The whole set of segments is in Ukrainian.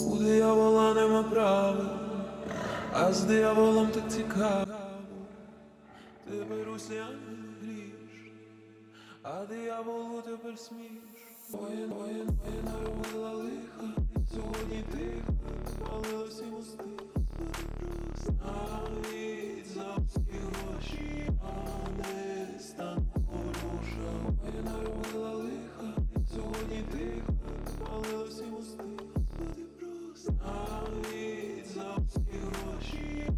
У диявола нема права, а з дияволом так цікаво. Ти беруся гріш, а дияволу тепер сміш. Воїн, воїн, воїн наробила лиха, сьогодні тихо, спалила всі мости. Навіть за всі гроші, а не стан хороша. Воїн наробила лиха, сьогодні тихо, спалила всі мости. Навіть за всі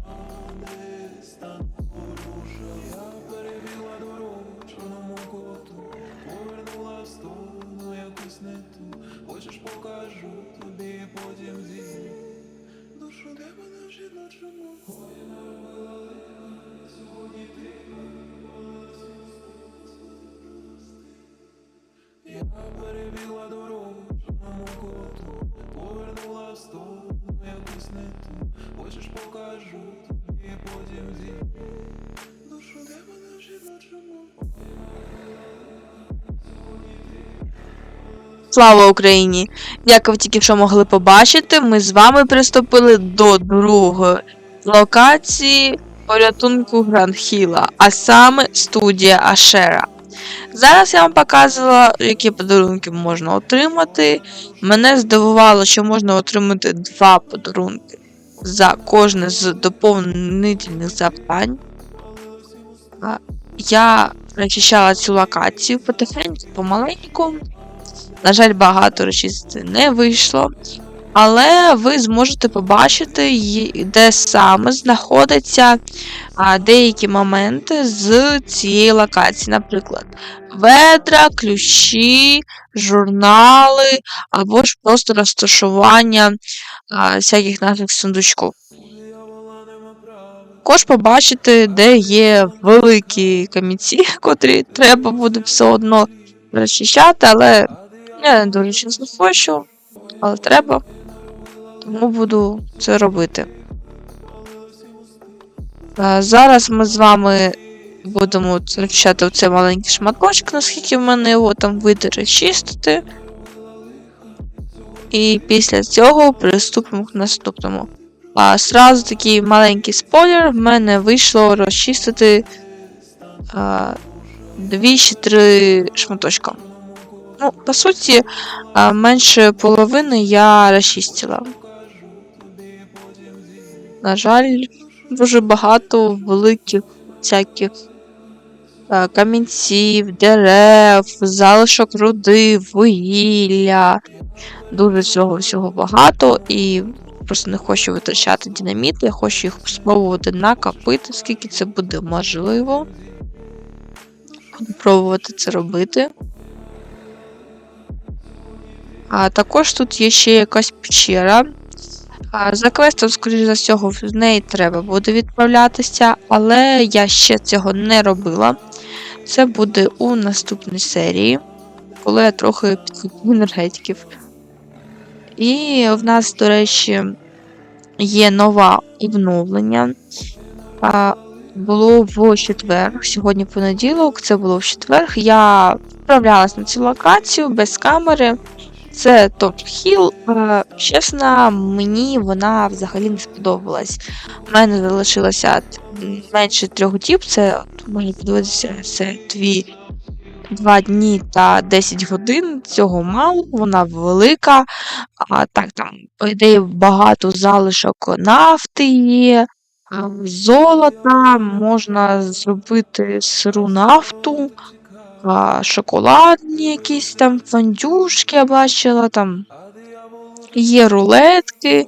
Слава Україні! Як ви тільки що могли побачити, ми з вами приступили до другої локації порятунку Грандхіла, а саме студія Ашера. Зараз я вам показувала, які подарунки можна отримати. Мене здивувало, що можна отримати два подарунки за кожне з доповнительних завдань. Я розчищала цю локацію потихеньку, помаленьку. На жаль, багато розчистити не вийшло. Але ви зможете побачити, де саме знаходяться деякі моменти з цієї локації. Наприклад, ведра, ключі, журнали або ж просто розташування всяких наших сундучків. Також побачити, де є великі камінці, котрі треба буде все одно розчищати, але я не дуже чесно хочу, але треба. Тому буду це робити. Зараз ми з вами будемо розчищати оцей маленький шматочок, наскільки в мене його там вийде розчистити. І після цього приступимо к наступному. А сразу такий маленький спойлер, в мене вийшло розчистити а, дві чи три шматочка. Ну, по суті, а, менше половини я розчистила. На жаль, дуже багато великих всяких а, камінців, дерев, залишок руди, вугілля. Дуже цього всього багато і просто не хочу витрачати динаміт, я хочу їх спробувати накопити, скільки це буде можливо. Буду пробувати це робити. А також тут є ще якась печера. А, за квестом, скоріш за всього, в неї треба буде відправлятися, але я ще цього не робила. Це буде у наступній серії, коли я трохи підкуплю енергетиків. І в нас, до речі, є нове обновлення. Було в четвер, сьогодні понеділок, це було в четвер. Я відправлялась на цю локацію без камери. Це Топ Хіл. Чесно, мені вона взагалі не сподобалась. У мене залишилося менше трьох діб. Це можна подивитися, це дві. Два дні та 10 годин цього мало, вона велика. А так там, по ідеї, багато залишок нафти є, золота, можна зробити сиру нафту, шоколадні якісь там фондюшки я бачила, там є рулетки.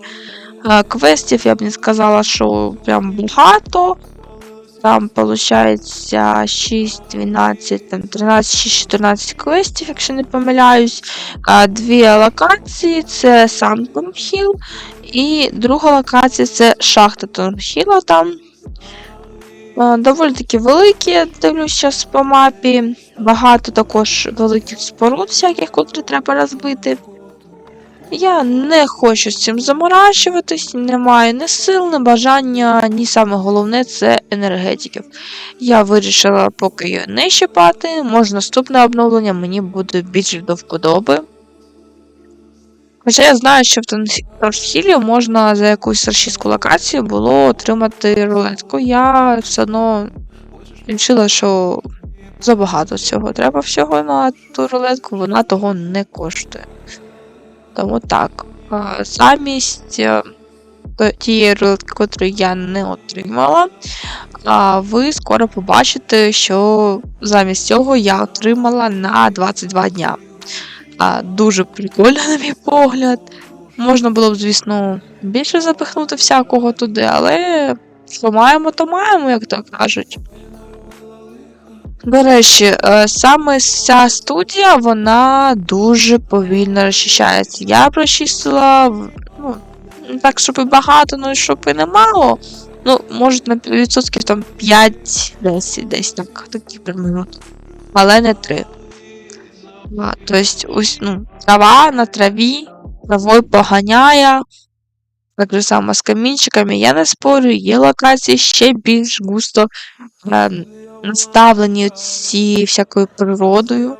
Квестів я б не сказала, що прям багато. Там виходить 6, 12, там 13, 6, 14 квестів, якщо не помиляюсь. Дві локації це сам Томхіл, і друга локація це шахта Томхіла там. Доволі таки великі, дивлюсь зараз по мапі. Багато також великих споруд, всяких, котрі треба розбити. Я не хочу з цим заморачуватись, не маю ні сил, ні бажання, ні саме головне це енергетиків. Я вирішила поки її не щипати, може наступне обновлення мені буде більше до вподоби. Хоча я знаю, що в Торсхілі можна за якусь російську локацію було отримати рулетку. Я все одно вирішила, що забагато цього треба всього на ту рулетку, вона того не коштує. Тому так. Замість е, тієї рулетки, котру я не отримала, ви скоро побачите, що замість цього я отримала на 22 дня. Дуже прикольно, на мій погляд. Можна було б, звісно, більше запихнути всякого туди, але що маємо, то маємо, як то кажуть. До речі, е, саме ця студія, вона дуже повільно розчищається. Я прочистила, ну, так, щоб і багато, ну і щоб і немало. Ну, може, на відсотків там 5-10, десь так, такі примерно. Але не 3. А, тобто, ось, ну, трава на траві, травою поганяє. Так само з камінчиками, я не спорю, є локації ще більш густо е, наставлені ці всякою природою.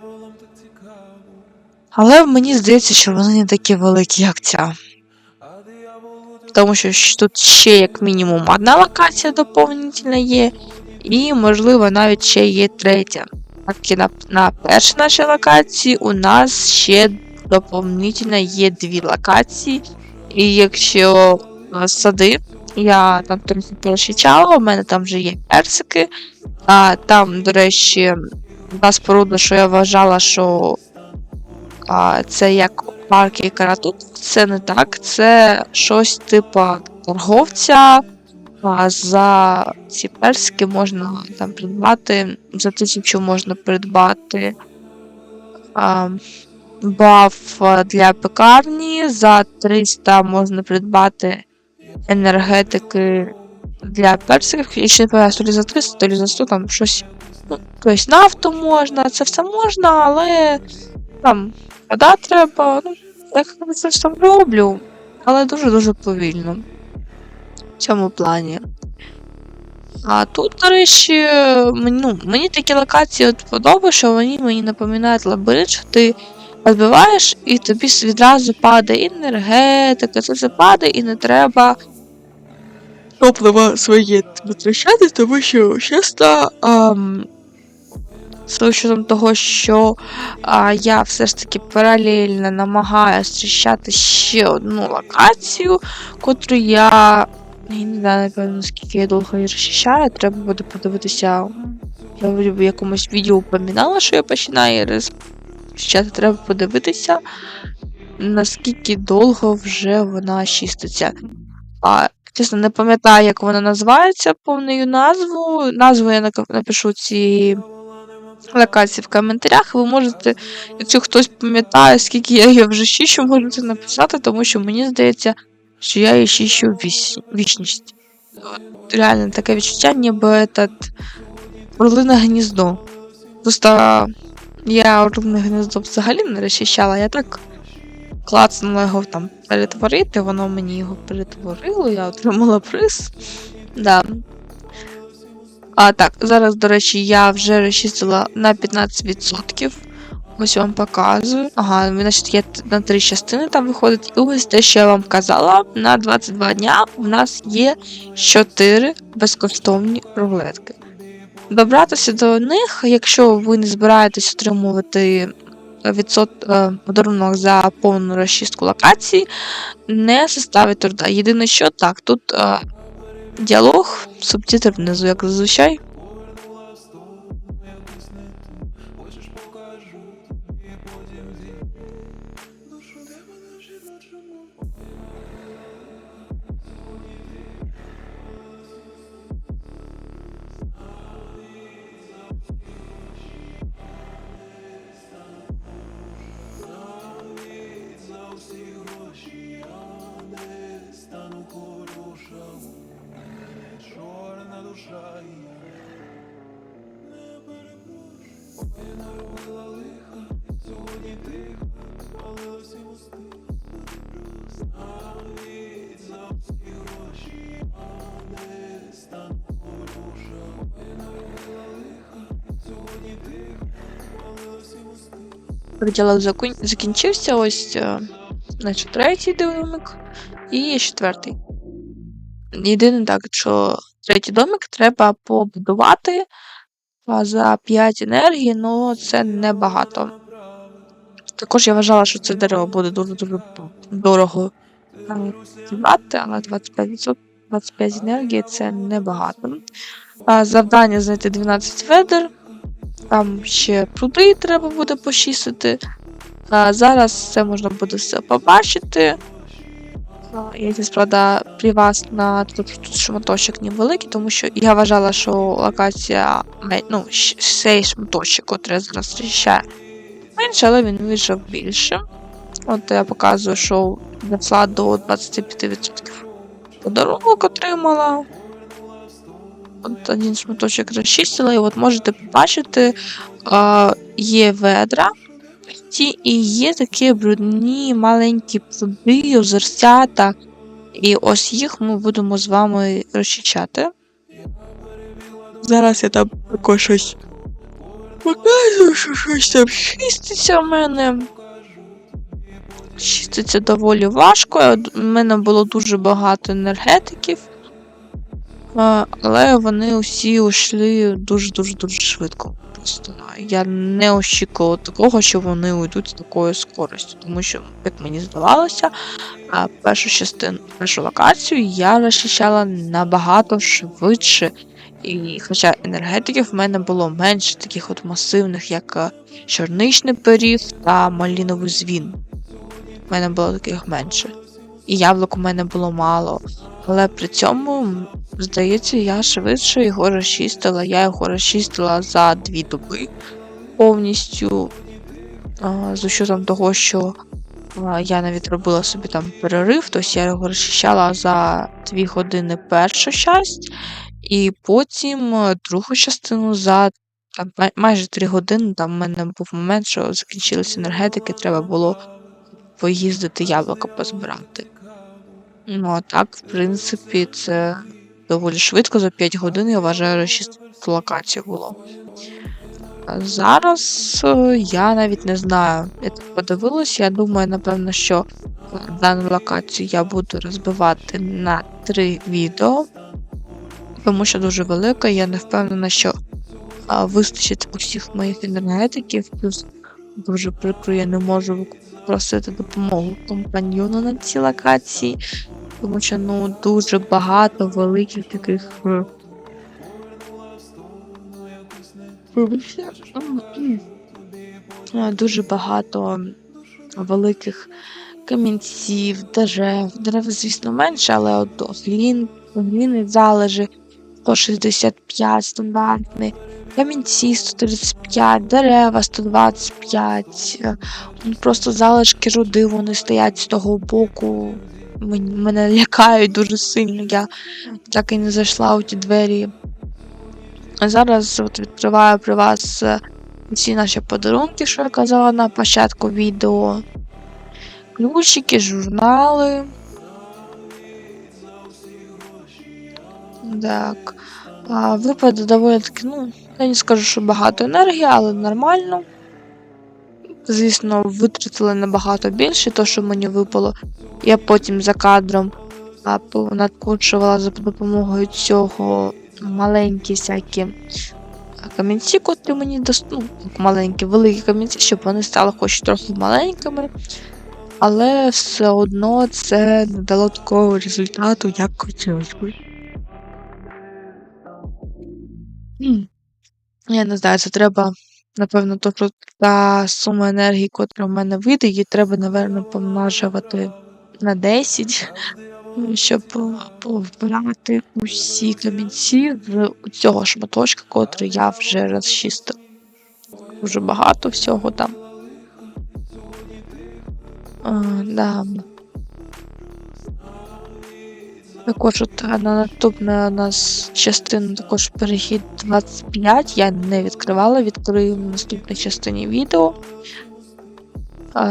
Але мені здається, що вони не такі великі, як ця. Тому що тут ще як мінімум одна локація доповнительна є, і, можливо, навіть ще є третя. Так і на, на першій нашій локації у нас ще доповнительно є дві локації. І якщо сади, я там трохи перечичала, у мене там вже є персики. А там, до речі, та споруда, що я вважала, що а, це як парки каратут, це не так. Це щось типу торговця. А за ці персики можна там придбати, за тисячу можна придбати а, баф для пекарні, за 300 можна придбати енергетики для персиків. Я ще то за 300, то за 100, там щось. Ну, тобто нафту можна, це все можна, але там вода треба. Ну, я це там роблю, але дуже-дуже повільно в цьому плані. А тут, до речі, ну, мені такі локації от подобаються, що вони мені напоминають лабіринт, що ти розбиваєш і тобі відразу падає енергетика, це все падає і не треба топливо своє витрачати, тому що часто з учетом того, що а, я все ж таки паралельно намагаюся зчищати ще одну локацію, котру я. Я не знаю, напевно, скільки я довго її розчищаю, треба буде подивитися. Я в якомусь відео упоминала, що я починаю розчищати, треба подивитися, наскільки довго вже вона чиститься. А, чесно, не пам'ятаю, як вона називається, повною назву. Назву я напишу ці локації в коментарях. Ви можете, якщо хтось пам'ятає, скільки я її вже чищу, можете написати, тому що мені здається, що я її чищу віч... вічність. Реально таке відчуття, ніби этот орлине гніздо. Просто я орлине гніздо взагалі не розчищала, я так клацнула його там перетворити, воно мені його перетворило, я отримала приз. Да. А так, зараз, до речі, я вже розчистила на 15%. Ось вам показую. Ага, значить, є на три частини там виходить. І ось те, що я вам казала, на 22 дня в нас є 4 безкоштовні рулетки. Добратися до них, якщо ви не збираєтесь отримувати відсот, е, подарунок за повну розчистку локації, не составить труда. Єдине, що так, тут е, діалог, субтитр внизу, як зазвичай. Але Приділок закінчився. Ось е, значить третій домик і четвертий. Єдине так, що третій домик треба побудувати за 5 енергії, ну це небагато. Також я вважала, що це дерево буде дуже-дуже дорого е, зібрати, але 25%, 25 енергії це небагато. Завдання знайти 12 ведер. Там ще пруди треба буде почистити. А зараз це можна буде все побачити. Я десь, правда, при вас на тут, тут шматочок невеликий, тому що я вважала, що локація, ну, цей шматочок, котрий я зараз зустрічаю, менше, але він вийшов більше. От я показую, що дійшла до 25% подарунок отримала. От один шматочок розчистила, і от можете побачити, е, є ведра, і є такі брудні маленькі пруди, озерцята. І ось їх ми будемо з вами розчищати. Зараз я там також щось показую, що щось там чиститься в мене. Чиститься доволі важко. У мене було дуже багато енергетиків. Але вони усі ушли дуже-дуже дуже швидко. Просто я не очікувала такого, що вони уйдуть з такою скоростю. Тому що, як мені здавалося, першу частину, першу локацію я розчищала набагато швидше. І хоча енергетиків в мене було менше таких от масивних, як е, чорничний пиріг та маліновий звін. У мене було таких менше. І яблук у мене було мало. Але при цьому, здається, я швидше його розчистила. Я його розчистила за дві доби повністю. З учетом того, що я навіть робила собі там перерив, тобто я його розчищала за дві години першу часть, і потім е, другу частину за там, май- майже три години. Там в мене був момент, що закінчилися енергетики, треба було поїздити яблука позбирати. Ну, а так, в принципі, це доволі швидко, за 5 годин, я вважаю, розчистити локацію було. Зараз е, я навіть не знаю. Я так подивилась, я думаю, напевно, що дану локацію я буду розбивати на три відео, тому що дуже велика, я не впевнена, що вистачить усіх моїх енергетиків, плюс дуже прикро, я не можу просити допомогу компаньйону на цій локації, тому що ну дуже багато великих таких. е. Е, Дуже багато великих камінців, дерев. Дерев, звісно, менше, але от глін, гліни залежи 165 стандартний, камінці 135, дерева 125. е, ну, Просто залишки руди вони стоять з того боку. Мен- Мене лякають дуже сильно. Я так і не зайшла у ті двері. А зараз от відкриваю при вас е, всі наші подарунки, що я казала на початку відео. Ключики, журнали. Так. А, випаде доволі таки, ну, я не скажу, що багато енергії, але нормально. Звісно, витратили набагато більше, то, що мені випало. Я потім за кадром надкручувала за допомогою цього маленькі всякі камінці, котрі мені дос... ну, маленькі, великі камінці, щоб вони стали хоч трохи маленькими. Але все одно це не дало такого результату, як хотілося б. Я не знаю, це треба, напевно, то, що та сума енергії, котра в мене вийде, її треба, напевно, помножувати на 10, щоб повбирати усі камінці з цього шматочка, котрий я вже розчистив. Дуже багато всього там. А, да. Також от на наступна у нас частина також перехід 25. Я не відкривала, відкрию в наступній частині відео.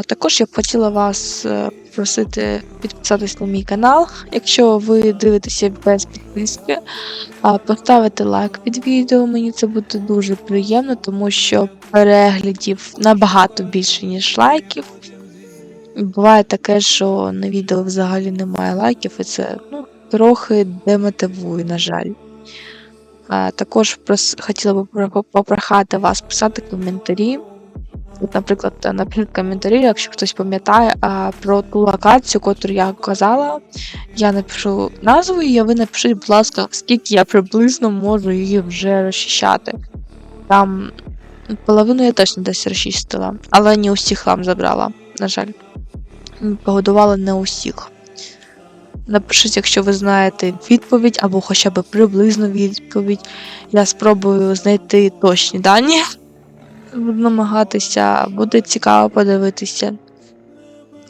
Також я б хотіла вас е, просити підписатись на мій канал, якщо ви дивитеся без підписки. Поставити лайк під відео, мені це буде дуже приємно, тому що переглядів набагато більше, ніж лайків. Буває таке, що на відео взагалі немає лайків, і це ну, трохи демотивує, на жаль. Також хотіла б попрохати вас писати коментарі. От, наприклад, напишіть коментарі, якщо хтось пам'ятає про ту локацію, яку я казала, я напишу назву а ви напишіть, будь ласка, скільки я приблизно можу її вже розчищати. Там половину я точно десь розчистила, але не усіх лам забрала, на жаль. Погодувала не усіх. Напишіть, якщо ви знаєте відповідь або хоча б приблизну відповідь. Я спробую знайти точні дані. Буду намагатися, буде цікаво подивитися.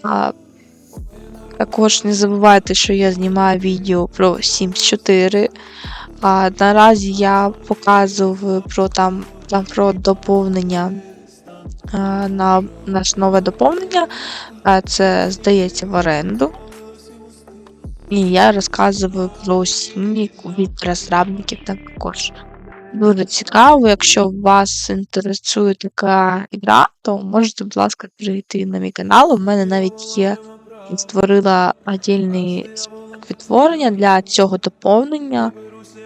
А, також не забувайте, що я знімаю відео про Sims 4. А, наразі я показував про там, там про доповнення на наше нове доповнення. А, це здається в оренду. І я розказую про сім'ї від розробників також. Дуже цікаво, якщо вас інтересує така гра, то можете, будь ласка, перейти на мій канал. У мене навіть є створила отдільний відтворення для цього доповнення.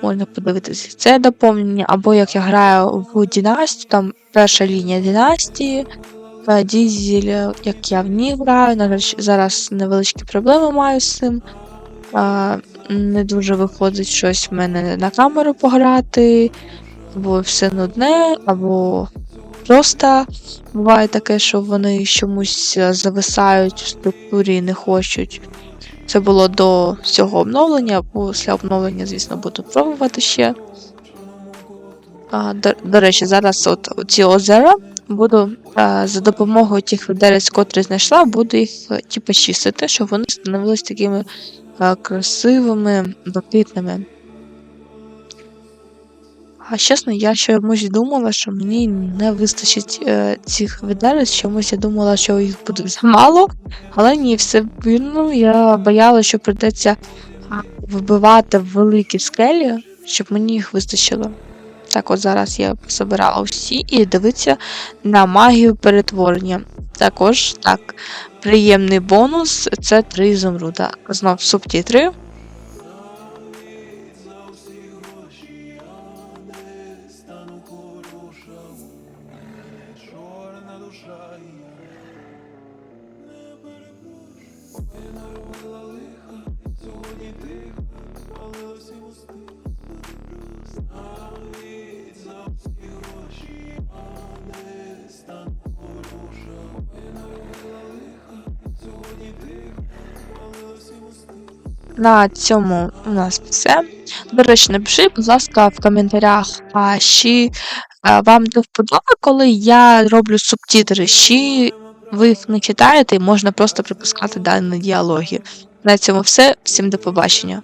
Можна подивитися це доповнення, або як я граю в Дінастію, там перша лінія Дінастії, е, Дізель, як я в ній граю. Зараз невеличкі проблеми маю з цим. А, не дуже виходить щось в мене на камеру пограти, або все нудне, або просто буває таке, що вони чомусь е, зависають в структурі і не хочуть. Це було до цього оновлення, після обновлення, звісно, буду пробувати ще. А, до, до речі, зараз от ці озера буду а, за допомогою тих ведерець, котрі знайшла, буду їх е, типу, чистити, щоб вони становились такими е, красивими, блакитними. А чесно, я чомусь думала, що мені не вистачить е, цих відерець, чомусь я думала, що їх буде замало, але ні, все вірно. Я боялася, що прийдеться а, вибивати великі скелі, щоб мені їх вистачило. Так, от зараз я собирала всі і дивиться на магію перетворення. Також так, приємний бонус це 3 ізумруда. Знов чорна душа є. Не На цьому у нас все. До речі, напиши, будь ласка, в коментарях, а чи вам до вподоби, коли я роблю субтитри, чи ви їх не читаєте і можна просто припускати дані діалоги. На цьому все. Всім до побачення.